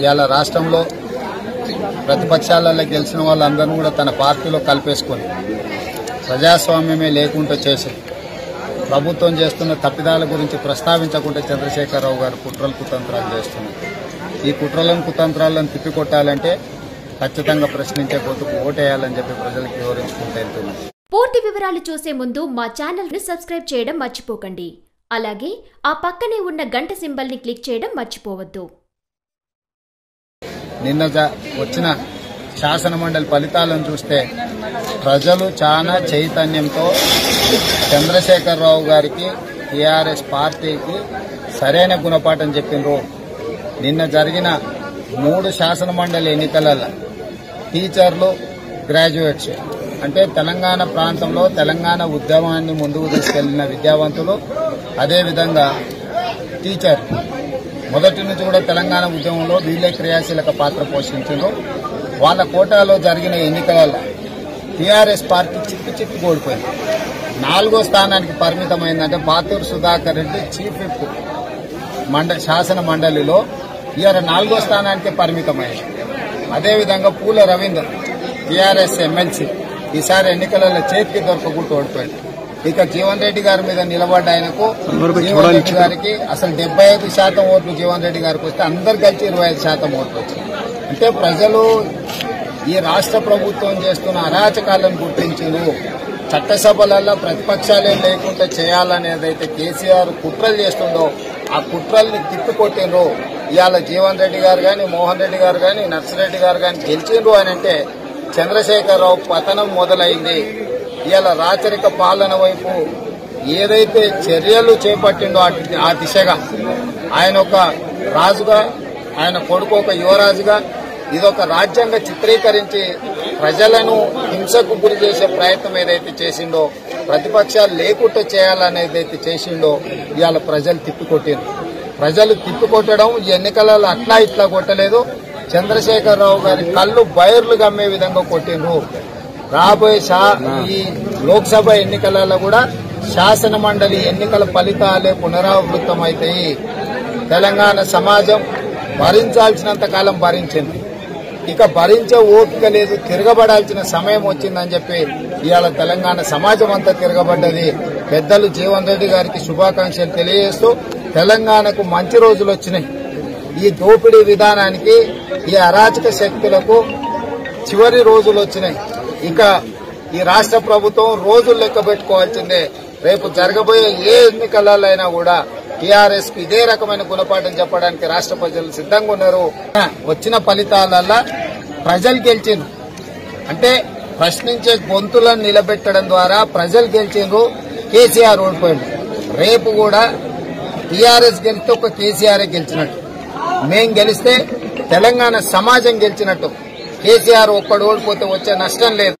ఇవాళ రాష్ట్రంలో ప్రతిపక్షాలలో గెలిచిన వాళ్ళందరినీ కూడా తన పార్టీలో కలిపేసుకొని ప్రజాస్వామ్యమే లేకుండా చేసింది ప్రభుత్వం చేస్తున్న తప్పిదాల గురించి ప్రస్తావించకుండా చంద్రశేఖరరావు గారు కుట్రలు కుతంత్రాలు చేస్తున్నారు. ఈ కుట్రలను కుతంత్రాలను తిప్పికొట్టాలంటే ఖచ్చితంగా ప్రశ్నించే గొంతుకు ఓటేయాలని చెప్పి ప్రజలకు వివరించుకుంటూ వెళ్తున్నారు పూర్తి వివరాలు చూసే ముందు మా ఛానల్ని సబ్స్క్రైబ్ చేయడం మర్చిపోకండి. అలాగే ఆ పక్కనే ఉన్న గంట సింబల్ని క్లిక్ చేయడం మర్చిపోవద్దు. నిన్న జ- వచ్చిన శాసన మండలి ఫలితాలను చూస్తే ప్రజలు చాలా చైతన్యంతో చంద్రశేఖరరావు గారికి టీఆర్ఎస్ పార్టీకి సరైన గుణపాఠం చెప్పిండ్రు నిన్న జరిగిన మూడు శాసన మండలి ఎన్నికలలో టీచర్లు గ్రాడ్యుయేట్స్ అంటే తెలంగాణ ప్రాంతంలో తెలంగాణ ఉద్యమాన్ని ముందుకు తీసుకెళ్ళిన విద్యావంతులు అదేవిధంగా టీచర్ మొదటి నుంచి కూడా తెలంగాణ ఉద్యమంలో వీళ్ళే క్రియాశీలక పాత్ర పోషించారు వాళ్ళ కోటాలో జరిగిన ఎన్నికలలో టీఆర్ఎస్ పార్టీ చిక్కు చిక్కు ఓడిపోయింది. నాలుగో స్థానానికి పరిమితమైందంటే పాతూరు సుధాకర్ రెడ్డి చీఫ్ విప్ మండ శాసన మండలిలో ఇవాళ నాలుగో స్థానానికి పరిమితమైంది. అదేవిధంగా పూల రవీందర్ టీఆర్ఎస్ ఎమ్మెల్సీ ఈసారి ఎన్నికలలో చేతికి దొరకకుండా ఓడిపోయింది. ఇక జీవన్ రెడ్డి గారి మీద నిలబడ్డ ఆయనకు జీవన్ రెడ్డి గారికి అసలు డెబ్బై ఐదు శాతం ఓట్లు జీవన్ రెడ్డి గారికి వస్తే అందరు కలిసి ఇరవై ఐదు శాతం ఓట్లు వచ్చాయి. అంటే ప్రజలు ఈ రాష్ట్ర ప్రభుత్వం చేస్తున్న అరాచకాలను గుర్తించారు. చట్టసభలలో ప్రతిపక్షాలే లేకుండా చేయాలనేదైతే కేసీఆర్ కుట్రలు చేస్తుందో ఆ కుట్రల్ని తిప్పికొట్టిండ్రు ఇవాళ జీవన్ రెడ్డి గారు కానీ మోహన్ రెడ్డి గారు కానీ నర్సిరెడ్డి గారు కానీ గెలిచిండ్రు అని అంటే చంద్రశేఖరరావు పతనం మొదలైంది. ఇవాళ రాచరిక పాలన వైపు ఏదైతే చర్యలు చేపట్టిండో ఆ దిశగా ఆయన ఒక రాజుగా ఆయన కొడుకు ఒక యువరాజుగా ఇదొక రాజ్యాంగ చిత్రీకరించి ప్రజలను హింసకు గురి చేసే ప్రయత్నం ఏదైతే చేసిండో ప్రతిపక్షాలు లేకుండా చేయాలనేదైతే చేసిండో ఇవాళ ప్రజలు తిప్పికొట్టారు ప్రజలు తిప్పికొట్టడం ఎన్నికలలో అట్లా ఇట్లా కొట్టలేదు. చంద్రశేఖరరావు గారి కళ్ళు బయర్లు గమ్మే విధంగా కొట్టిండ్రు రాబోయే ఈ లోక్సభ ఎన్నికలలో కూడా శాసన మండలి ఎన్నికల ఫలితాలే పునరావృతమవుతాయి తెలంగాణ సమాజం భరించాల్సినంత కాలం భరించింది. ఇక భరించే ఓపిక లేదు తిరగబడాల్సిన సమయం వచ్చిందని చెప్పి ఇవాళ తెలంగాణ సమాజం అంతా తిరగబడ్డది. పెద్దలు జీవన్ రెడ్డి గారికి శుభాకాంక్షలు తెలియజేస్తూ తెలంగాణకు మంచి రోజులు వచ్చినాయి. ఈ దోపిడీ విధానానికి ఈ అరాచక శక్తులకు చివరి రోజులు వచ్చినాయి. ఇక ఈ రాష్ట్ర ప్రభుత్వం రోజులు లెక్క పెట్టుకోవాల్సిందే. రేపు జరగబోయే ఏ ఎన్నికలైనా కూడా టీఆర్ఎస్కు ఇదే రకమైన గుణపాఠం చెప్పడానికి రాష్ట్ర ప్రజలు సిద్ధంగా ఉన్నారు. వచ్చిన ఫలితాలల్లా ప్రజలు గెలిచిండ్రు. అంటే ప్రశ్నించే గొంతులను నిలబెట్టడం ద్వారా ప్రజలు గెలిచిండ్రు కేసీఆర్ ఓడిపోయిండు. రేపు కూడా టీఆర్ఎస్ గెలిస్తే ఒక కేసీఆర్ గెలిచినట్టు. మేం గెలిస్తే తెలంగాణ సమాజం గెలిచినట్టు. కేసీఆర్ ఒక్కడు ఓడిపోతే వచ్చే నష్టం లేదు.